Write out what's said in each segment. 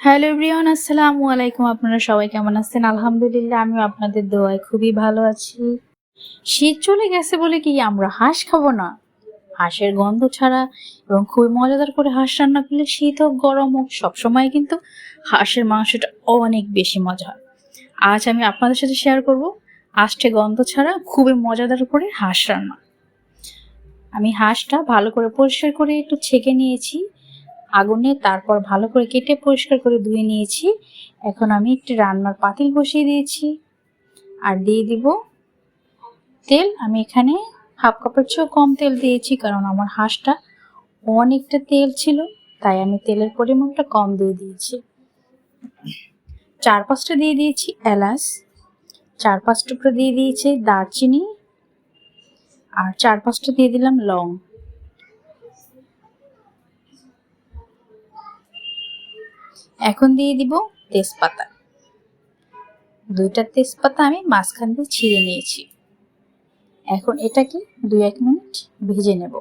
Hello everyone, আসসালামু আলাইকুম। আপনারা সবাই কেমন আছেন? আলহামদুলিল্লাহ আমি আপনাদের দোয়ায় খুবই ভালো আছি। শীত চলে গেছে বলে কি আমরা হাঁস খাব না? হাঁসের গন্ধ ছাড়া এবং খুবই মজাদার করে হাঁস রান্না করলে শীত হোক, গরম হোক, সবসময় কিন্তু হাঁসের মাংসটা অনেক বেশি মজা। হয় আজ আমি আপনাদের সাথে শেয়ার করব আষ্টে গন্ধ ছাড়া খুবই মজাদার করে হাঁস রান্না। আমি হাঁসটা ভালো করে পরিষ্কার করে একটু ছেঁকে নিয়েছি। আগুনে তারপর ভালো করে কেটে পরিষ্কার করে ধুয়ে নিয়েছি। এখন আমি একটি রান্নার পাতিল বসিয়ে দিয়েছি। আর দিয়ে দিব তেল। আমি এখানে হাফ কাপের চেয়েও কম তেল দিয়েছি কারণ আমার হাঁসটা অনেকটা তেল ছিল, তাই আমি তেলের পরিমাণটা কম দিয়ে দিয়েছি। চার পাঁচটা দিয়ে দিয়েছি এলাচ। চার পাঁচ টুকরো দিয়ে দিয়েছি দারচিনি। আর চার পাঁচটা দিয়ে দিলাম লং। এখন দিয়ে দিব তেজপাতা। দুইটা তেজপাতা আমি মাঝখান দিয়ে ছিঁড়ে নিয়েছি। এখন এটাকে দুই এক মিনিট ভেজে নেব।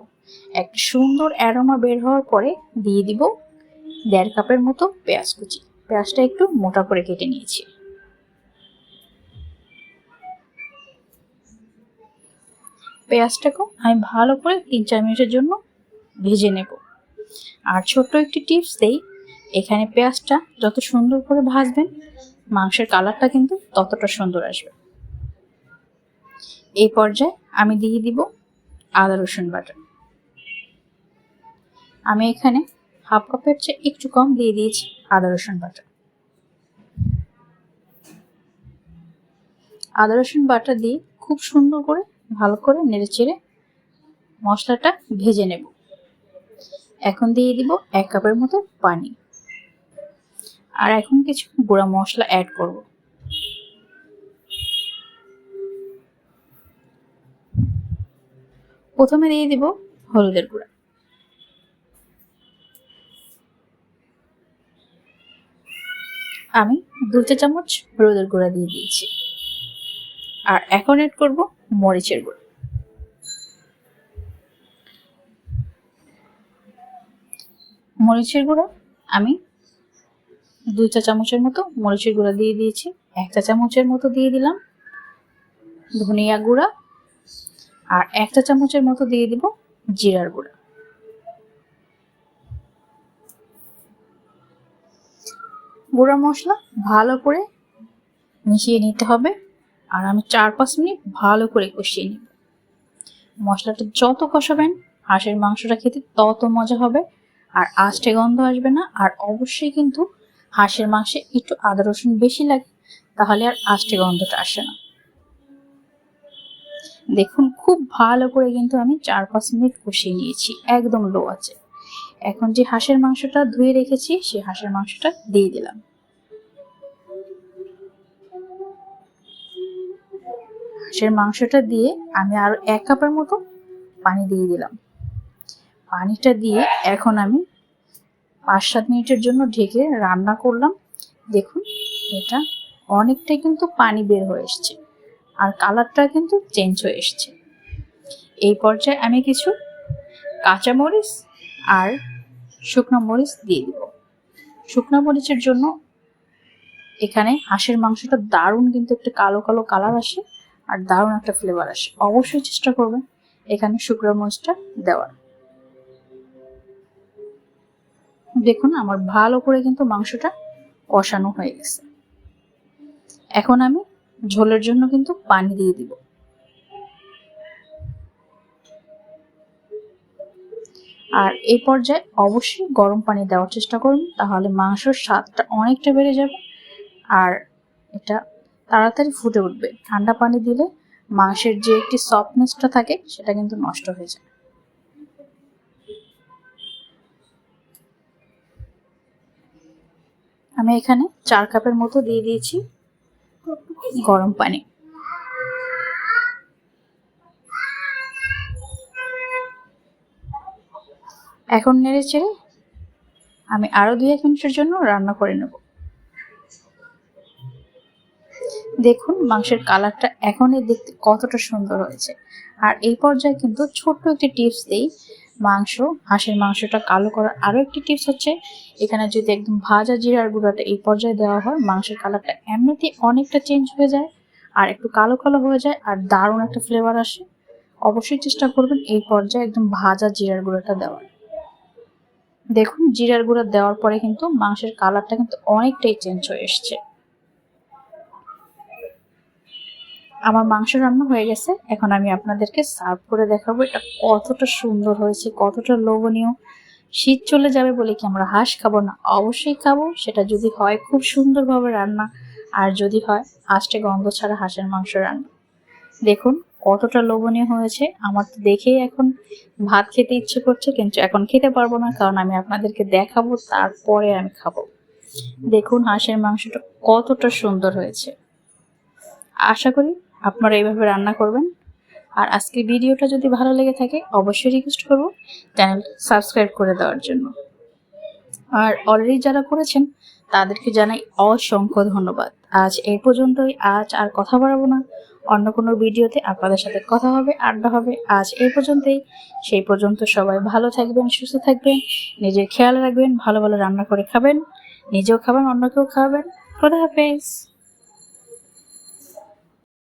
একটা সুন্দর অ্যারোমা বের হওয়ার পরে দিয়ে দিব দেড় কাপের মতো পেঁয়াজ কুচি। পেঁয়াজটা একটু মোটা করে কেটে নিয়েছি। পেঁয়াজটাকেও আমি ভালো করে তিন চার মিনিটের জন্য ভেজে নেব। আর ছোট্ট একটি টিপস দেই এখানে পেঁয়াজটা যত সুন্দর করে ভাজবেন, মাংসের কালারটা কিন্তু ততটা সুন্দর আসবে। এই পর্যায়ে আমি দিয়ে দিব আদা রসুন বাটা। আমি এখানে হাফ কাপের চেয়ে একটু কম দিয়ে দিয়েছি আদা রসুন বাটা। আদা রসুন বাটা দিয়ে খুব সুন্দর করে ভালো করে নেড়ে চেড়ে মশলাটা ভেজে নেব। এখন দিয়ে দিব এক কাপের মতো পানি। আর এখন কিছু গুঁড়া মশলা অ্যাড করব। প্রথমে দিয়ে দিব হলুদের গুঁড়া। আমি দু চা চামচ হলুদের গুঁড়া দিয়ে দিয়েছি। আর এখন অ্যাড করব মরিচের গুঁড়া। মরিচের গুঁড়া আমি দুই চা চামচের মতো মরিচের গুঁড়া দিয়ে দিয়েছি, এক চা চামচের মতো দিয়ে দিলাম ধনিয়া গুঁড়া আর এক চা চামচের মতো দিয়ে দিব জিরার গুঁড়া। গুঁড়া মশলা ভালো করে মিশিয়ে নিতে হবে আর আমি চার পাঁচ মিনিট ভালো করে কষিয়ে নিব। মশলাটা যত কষাবেন, হাঁসের মাংসটা খেতে তত মজা হবে আর আষ্টে গন্ধ আসবে না আর অবশ্যই কিন্তু হাঁসের মাংসে একটু আদা রসুন বেশি লাগে, তাহলে আর আষ্টে গন্ধটা আসে না। দেখুন, খুব ভালো করে কিন্তু আমি চার পাঁচ মিনিট কষিয়ে নিয়েছি, একদম লো আছে এখন যে হাঁসের মাংসটা ধুয়ে রেখেছি, সেই হাঁসের মাংসটা দিয়ে দিলাম। হাঁসের মাংসটা দিয়ে আমি আরও এক কাপের মতো পানি দিয়ে দিলাম। পানিটা দিয়ে এখন আমি পাঁচ সাত মিনিটের জন্য ঢেকে রান্না করলাম। দেখুন, এটা অনেকটাই কিন্তু পানি বের হয়ে এসছে আর কালারটা কিন্তু চেঞ্জ হয়ে এসছে। এই পর্যায়ে আমি কিছু কাঁচা মরিচ আর শুকনো মরিচ দিয়ে দিব। শুকনো মরিচের জন্য এখানে হাঁসের মাংসটা দারুণ কিন্তু একটা কালো কালো কালার আসে আর দারুণ একটা ফ্লেভার আসে। অবশ্যই চেষ্টা করবেন এখানে শুকনো মরিচটা দেওয়ার। দেখুন, আমার ভালো করে কিন্তু মাংসটা কষানো হয়ে গেছে। এখন আমি ঝোলের জন্য কিন্তু পানি দিয়ে দিব। আর এই পর্যায়ে অবশ্যই গরম পানি দেওয়ার চেষ্টা করুন, তাহলে মাংসর স্বাদটা অনেকটা বেড়ে যাবে আর এটা তাড়াতাড়ি ফুটে উঠবে। ঠান্ডা পানি দিলে মাংসের যে একটি সফটনেসটা থাকে, সেটা কিন্তু নষ্ট হয়ে যায় আমি এখানে চার কাপের মতো দিয়ে দিয়েছি গরম পানি। এখন নেড়ে চেড়ে আমি আরও দুই এক মিনিটের জন্য রান্না করে নেব। দেখুন, মাংসের কালারটা এখনই দেখতে কতটা সুন্দর হয়েছে। আর এই পর্যায়ে কিন্তু ছোট্ট একটি টিপস দিই মাংস, হাঁসের মাংসটা কালো করার আরও একটি টিপস হচ্ছে, এখানে যদি একদম ভাজা জিরার গুঁড়াটা এই পর্যায়ে দেওয়া হয়, মাংসের কালারটা এমনিতেই অনেকটা চেঞ্জ হয়ে যায় আর একটু কালো কালো হয়ে যায় আর দারুণ একটা ফ্লেভার আসে। অবশ্যই চেষ্টা করবেন এই পর্যায়ে একদম ভাজা জিরার গুঁড়াটা দেওয়ার। দেখুন, জিরার গুঁড়া দেওয়ার পরে কিন্তু মাংসের কালারটা কিন্তু অনেকটাই চেঞ্জ হয়ে এসছে। আমার মাংস রান্না হয়ে গেছে। এখন আমি আপনাদেরকে সার্ভ করে দেখাবো এটা কতটা সুন্দর হয়েছে, কতটা লোভনীয়। শীত চলে যাবে বলে কি আমরা হাঁস খাব না? অবশ্যই খাব, সেটা যদি হয় খুব সুন্দরভাবে রান্না। আর যদি হয় আষ্টে গন্ধ ছাড়া হাঁসের মাংস রান্না। দেখুন, কতটা লোভনীয় হয়েছে। আমার তো দেখেই এখন ভাত খেতে ইচ্ছে করছে, কিন্তু এখন খেতে পারব না, কারণ আমি আপনাদেরকে দেখাবো, তারপরে আমি খাব। দেখুন, হাঁসের মাংসটা কতটা সুন্দর হয়েছে। আশা করি আপনারা এইভাবে রান্না করবেন। আর আজকে ভিডিওটা যদি ভালো লেগে থাকে, অবশ্যই রিকোয়েস্ট করব চ্যানেল সাবস্ক্রাইব করে দেওয়ার জন্য। আর অলরেডি যারা করেছেন, তাদেরকে জানাই অসংখ্য ধন্যবাদ। আজ এই পর্যন্তই। আজ আর কথা বাড়াবো না। অন্য কোনো ভিডিওতে আপনাদের সাথে কথা হবে, আড্ডা হবে। আজ এই পর্যন্তই। সেই পর্যন্ত সবাই ভালো থাকবেন, সুস্থ থাকবেন, নিজের খেয়াল রাখবেন, ভালো ভালো রান্না করে খাবেন, নিজেও খাবেন, অন্যকেও খাওয়াবেন। খোদা হাফেজ।